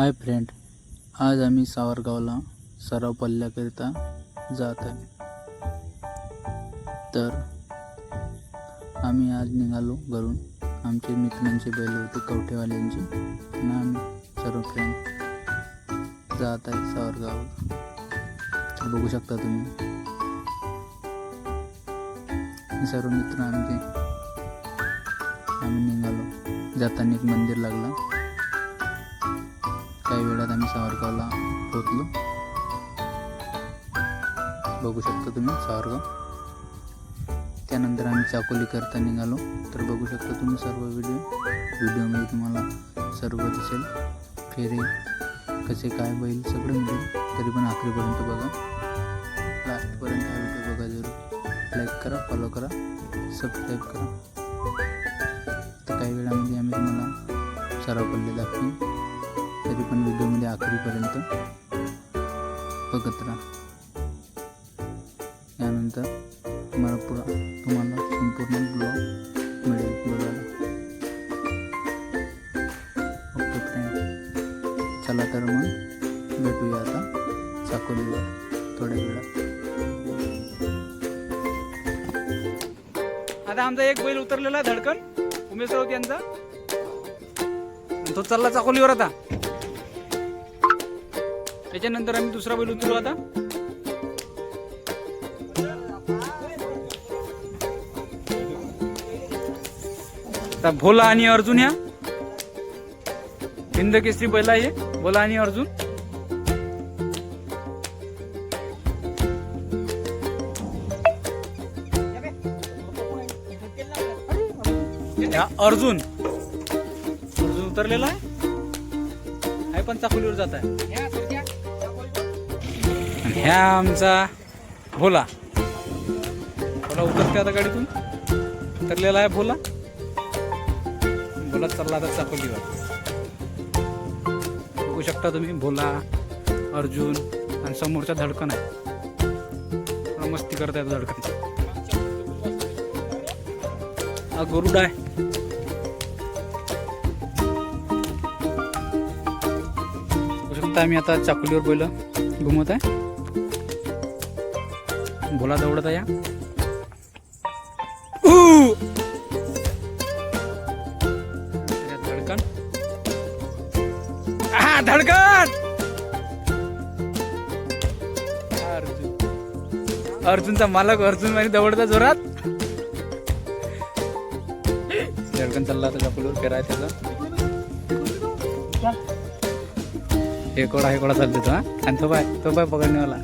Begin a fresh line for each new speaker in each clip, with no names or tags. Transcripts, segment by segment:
Hi friend आज आम्ही सावरगावला सराव पल्ल्याकरिता जात आहे. तर आम्ही आज निघालो घरून. आमचे मित्रांचे बैल होते कवठेवाल्यांचे. आणि आम्ही सर्व फ्रेंड जात आहे सावरगाव बघू शकता तुम्ही. सर्व मित्र आमचे आम्ही निघालो. जाताना एक मंदिर लागला. काही वेळात आम्ही सावरगावला पोचलो बघू शकता तुम्ही सावरगाव. त्यानंतर आम्ही चाकोली करता निघालो. तर बघू शकता तुम्ही सर्व व्हिडिओ व्हिडिओमध्ये तुम्हाला सर्व दिसेल. फेरे कसे काय बैल सगळं मिळेल. तरी पण आखरीपर्यंत बघा. लास्टपर्यंत हा व्हिडिओ बघा जरूर. लाईक करा फॉलो करा सबस्क्राईब करा. तर काही वेळामध्ये आम्ही तुम्हाला सराव पल्ले दाखवेन. तरी पण व्हिडिओमध्ये आखरीपर्यंत बघत राहा. यानंतर तुम्हाला पुरा तुम्हाला संपूर्ण ब्लॉग मिळेल बघायला. ओके फ्रेंड चला तर मग भेटूया आता चाकोलीवर थोड्या वेळात.
आता आमचा एक बैल उतरलेला धडकन. उमेश राऊत यांचा. तो चालला चाकोलीवर आता. त्याच्यानंतर आम्ही दुसरा बैल उतरू आता. आता भोला आणि अर्जुन या. हिंद केसरी बैल आहे. भोला आणि अर्जुन. अर्जुन. अर्जुन उतरलेला आहे. पण चाकोलीवर जात आहे. ह्या आमचा. भोला. भोला उतरते आता गाडीतून? उतरलेला आहे भोला. भोला चालला आता चाकोलीवर. बघू शकता तुम्ही भोला अर्जुन आणि समोरचा धडकन आहे मस्ती करताय धडकन. हा गरुड आहे. बघू शकता आम्ही आता चाकुलीवर बैल घुमत आहे. भोला दौडत या. धडकन. धडकन! अर्जुन अर्जुनचा मालक अर्जुनमध्ये दौडता जोरात. धडकन चालला आता चाकुलीवर फिराय त्याचा. हे कोडा हे कोडा चालतो तो हा. आणि तो बाय तो बाय पकडण्यावाला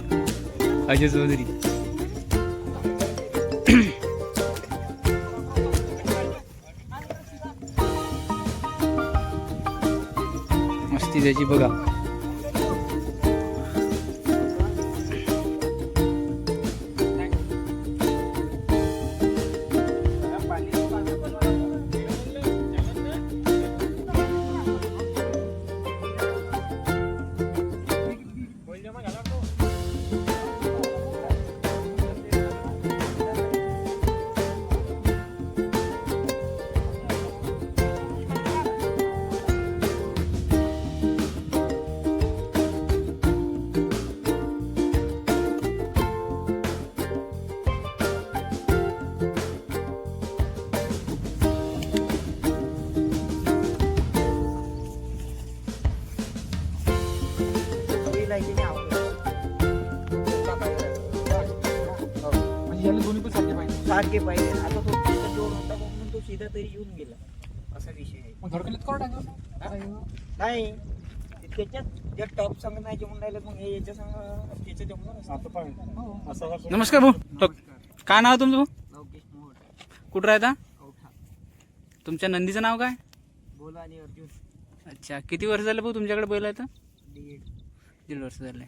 अजय चौधरी. त्याची बघा. मस्ती त्याची बघा
सारखे पाहिजे. आता तो तिथं दोन होता म्हणून तो सीधा तरी येऊन गेला. असा विषय आहे. नाही. ते त्याच्यात ज्या टॉप संग नाही जमून राहिलं मग हे याच्या संग त्याच्या जमून
नमस्कार भाऊ. काय नाव तुमचं भाऊ?
लवकेश मोहट.
कुठं राहता? तुमच्या नंदीचं नाव काय?
बोला आणि अर्जुन.
अच्छा. किती वर्ष झालं भाऊ तुमच्याकडे बैल आहे तर
दीड.
दीड वर्ष झाले.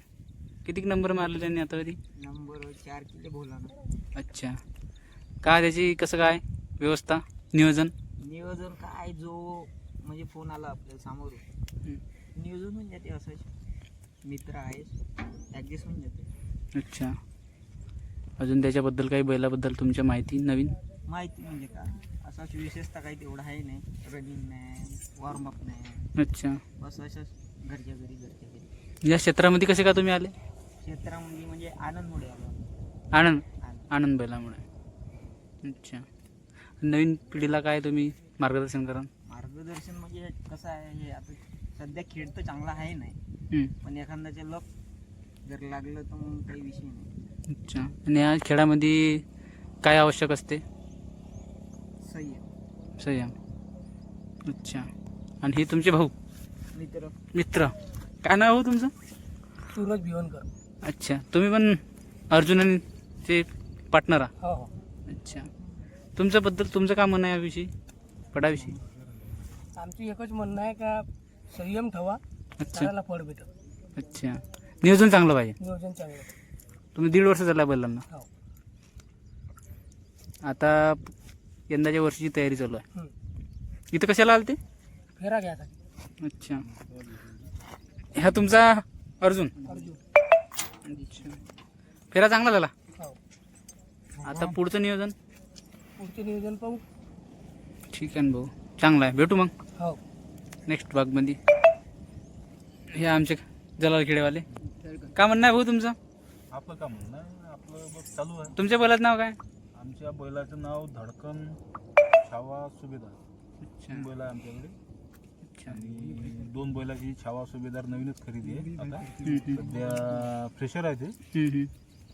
किती नंबर मारले त्यांनी आतावरी
नंबर चार किलो बोला ना.
अच्छा. काय त्याची कसं काय व्यवस्था? नियोजन?
नियोजन काय जो म्हणजे फोन आला आपल्याला समोरून
हं.
नियोजन होऊन जाते असंच मित्र आहेस ॲडजस्ट होऊन जाते.
अच्छा. अजून त्याच्याबद्दल काही बैलाबद्दल तुमच्या माहिती नवीन?
माहिती म्हणजे काय? असाच विशेषतः काही तेवढं आहे नाही. रनिंग नाही वॉर्मअप नाही
अच्छा.
बस असंच घरच्या घरी घरच्या घरी.
या क्षेत्रामध्ये कसे का तुम्ही आले?
क्षेत्रामध्ये म्हणजे आनंदमुळे आलो
आनंद
आनंद.
आनंद. बैलामुळे अच्छा. नवीन पिढीला काय तुम्ही मार्गदर्शन करा
मार्गदर्शन म्हणजे कसं आहे हे आता सध्या खेळ तर चांगला आहे नाही. पण एखाद्याचे लक जर लागलं तर मग काही विषय नाही.
अच्छा. आणि या खेळामध्ये काय आवश्यक असते?
सही आहे
संयम. अच्छा. आणि हे तुमचे भाऊ?
मित्र.
मित्र. काय नाव हो तुमचं?
सूरज भिवनकर.
अच्छा. तुम्ही पण अर्जुन आणि ते पार्टनर आहात
हो हो.
अच्छा. तुमच्याबद्दल तुमचं काय म्हणणं आहे याविषयी? पडाविषयी?
आमचं एकच म्हणणं आहे का संयम ठेवा
अच्छा.
फळ भेटत
अच्छा. नियोजन चांगलं पाहिजे.
नियोजन चांगलं
तुम्ही दीड वर्ष झाला बैलांना.
हो.
आता यंदाच्या वर्षीची तयारी चालू आहे.
हं.
इथं कशाला आलं ते
फेरा घ्यायसाठी.
अच्छा. ह्या तुमचा अर्जुन?
अर्जुन.
फेरा चांगला झाला?
हो.
आता पुढचं नियोजन?
पुढचे नियोजन पाहू.
ठीक आहे ना भाऊ. चांगलं आहे. भेटू मग?
हो.
नेक्स्ट भागमध्ये हे आमचे जलाल खेडेवाले. काय म्हणणं आहे भाऊ तुमचं?
आपलं का म्हणणं? आपलं बघ चालू आहे.
तुमच्या बैलाचं नाव काय?
आमच्या बैलाचं नाव धडकन छावा सुभेदार.
अच्छा.
बैल आहे आमच्याकडे. आणि दोन बैलाची छावा सुभेदार नवीनच खरेदी आहे. आता. सध्या फ्रेशर आहे ते.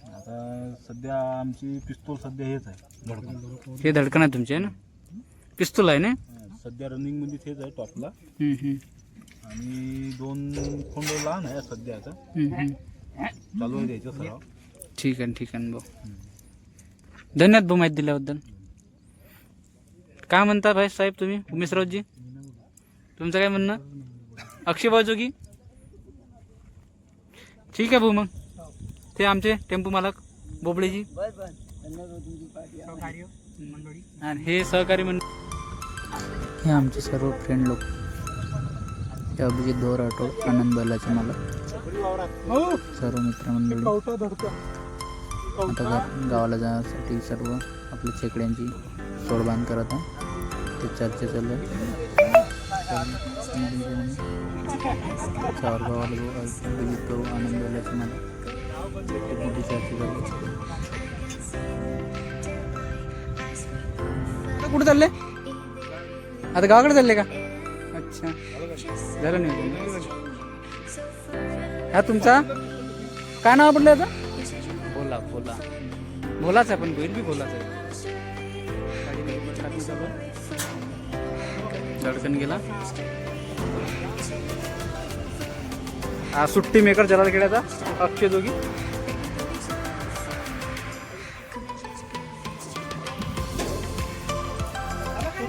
आता सध्या आमची पिस्तूल सध्या हेच आहे. धडकन.
हे धडकन आहे तुमचे ना? पिस्तूल आहे ना?
सध्या रनिंगमध्ये तेच आहे टॉपला. आणि दोन खोंड लहान आहे सध्या आता. चालू आहे द्यायचं सराव.
ठीक आहे ठीक आहे ना भाऊ. धन्यवाद भाऊ माहिती दिल्याबद्दल. काय म्हणता भाई साहेब तुम्ही? उमेशरावजी? तुमचं काय म्हणणं? अक्षय भाऊ जोगी? ठीक आहे भाऊ मग. ते आमचे टेम्पो मालक बोबडेजी. आणि हे सहकारी म्हण
हे आमचे सर्व फ्रेंड लोक. अभिजित दोर ऑटो आनंद बैलाचे मला सर्व मित्रमंडळी. आता गावाला जाण्यासाठी सर्व आपल्या शेकड्यांची सोडबांध करत आहे. ते चर्चा चालू आहे चार गावाला भाऊ आनंद बैलाचे मला ते मोठी चर्चा आहे.
आता कुठे चालले? आता गावाकडे चालले का? अच्छा. झालं नाही हा तुमचा? काय नाव पडलं आता? बोला बोला बोलाच आहे पण बैल बी भोलाच आहे. धडकन गेला. हा सुट्टी मेकर जलाल खेळाचा अक्षय जोगी.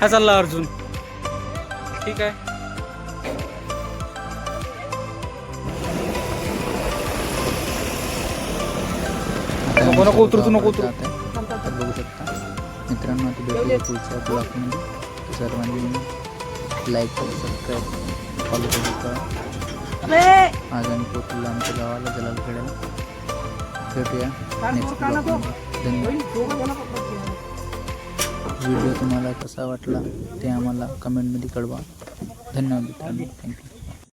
हा चालला अर्जुन. ठीक आहे. नको, नको उतरू, तू नको उतरू.
बघू शकता. मित्रांनो पुढच्या सर्वांनी लाईक कर सब्सक्राइब फॉलो करू करा आज आम्ही पोचलो आमच्या गावाला जलाल खेळायला भेटूया नेक्स्ट व्हिडिओ तुम्हाला कसा वाटला ते आम्हाला कमेंटमध्ये कळवा धन्यवाद मित्रांनो थँक्यू